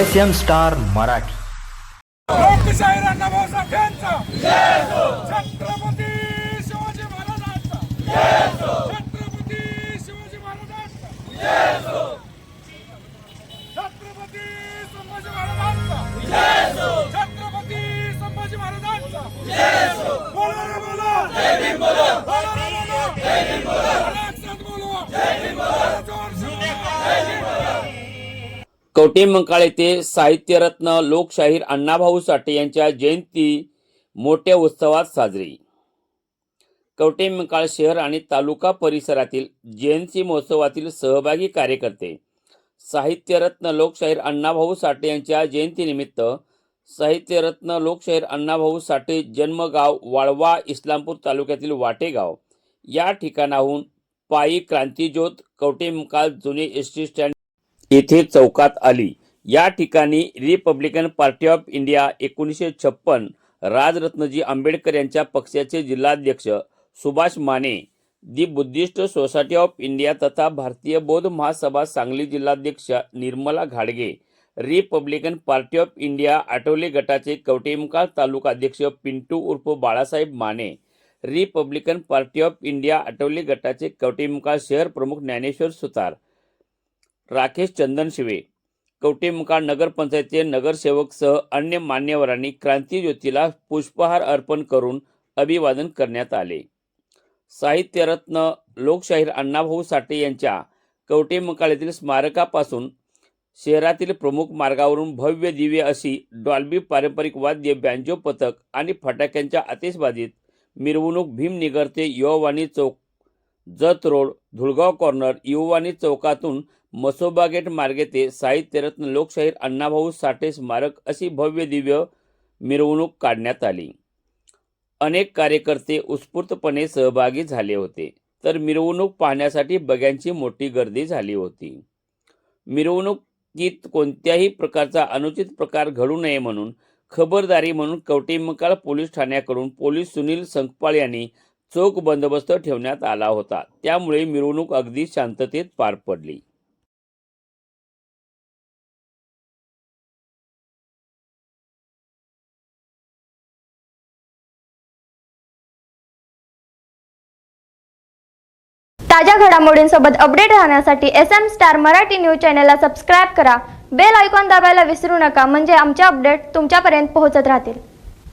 S M star Marathi लोकशाही अण्णाभाऊ साठ्यांचा कवटेमंकाळ येथे साहित्यरत्न लोकशाहीर अण्णाभाऊ साठे यांच्या जयंती मोठ्या उत्सवात साजरी. कवटेमंकाळ शहर आणि तालुका परिसरातील जयंती महोत्सवातील सहभागी कार्यकर्ते साहित्यरत्न लोकशाहीर अण्णाभाऊ साठे यांच्या जयंतीनिमित्त साहित्यरत्न लोकशाहीर अण्णाभाऊ साठे जन्मगाव वाळवा इस्लामपूर तालुक्यातील वाटेगाव या ठिकाणाहून पायी क्रांतीज्योत कवटेमंकाळ जुने एस टी स्टँड येथे चौकात आली. या ठिकाणी रिपब्लिकन पार्टी ऑफ इंडिया एकोणीसशे छप्पन राजरत्नजी आंबेडकर यांच्या पक्षाचे जिल्हाध्यक्ष Subhash Mane the Buddhist society of India तथा भारतीय बौद्ध महासभा सांगली जिल्हाध्यक्ष निर्मला घाडगे Republican Party of India Athawale गटाचे कवटेमकाळ तालुका अध्यक्ष पिंटू उर्फ Balasaheb Mane Republican Party of India Athawale गटाचे कवटेमकाळ शहर प्रमुख ज्ञानेश्वर सुतार राकेश चंदनशिवे कवटेमुखार नगरपंचायतीचे नगरसेवकसह अन्य मान्यवरांनी क्रांतीज्योतीला पुष्पहार अर्पण करून अभिवादन करण्यात आले. साहित्यरत्न लोकशाहीर अण्णाभाऊ साठे यांच्या कवटेमुका येथील स्मारकापासून शहरातील प्रमुख मार्गावरून भव्य दिव्य अशी डॉल्बी पारंपरिक वाद्य बँजो पथक आणि फटाक्यांच्या आतिषबाजीत मिरवणूक भीम निगरते युवावाणी चौक जत रोड धुळगाव कॉर्नर युवानी चौकातून मसोबा गेट मार्गे ते साहित्यरत्न लोकशाहीर अण्णाभाऊ साठे स्मारक अशी भव्य दिव्य मिरवणूक काढण्यात आली. अनेक कार्यकर्ते उत्स्फूर्तपणे सहभागी झाले होते तर मिरवणूक पाहण्यासाठी बग्यांची मोठी गर्दी झाली होती. मिरवणुकीत कोणत्याही प्रकारचा अनुचित प्रकार घडू नये म्हणून खबरदारी म्हणून कवटेमकाळ पोलीस ठाण्याकडून पोलीस सुनील संकपाळ यांनी चोख बंदोबस्त ठेवण्यात आला होता. त्यामुळे मिरवणूक अगदी शांततेत पार पडली. ताज्या घडामोडींसोबत अपडेट राहण्यासाठी S M star Marathi news चॅनलला सबस्क्राईब करा. बेल आयकॉन दाबायला विसरू नका. म्हणजे आमचे अपडेट तुमच्यापर्यंत पोहोचत राहतील.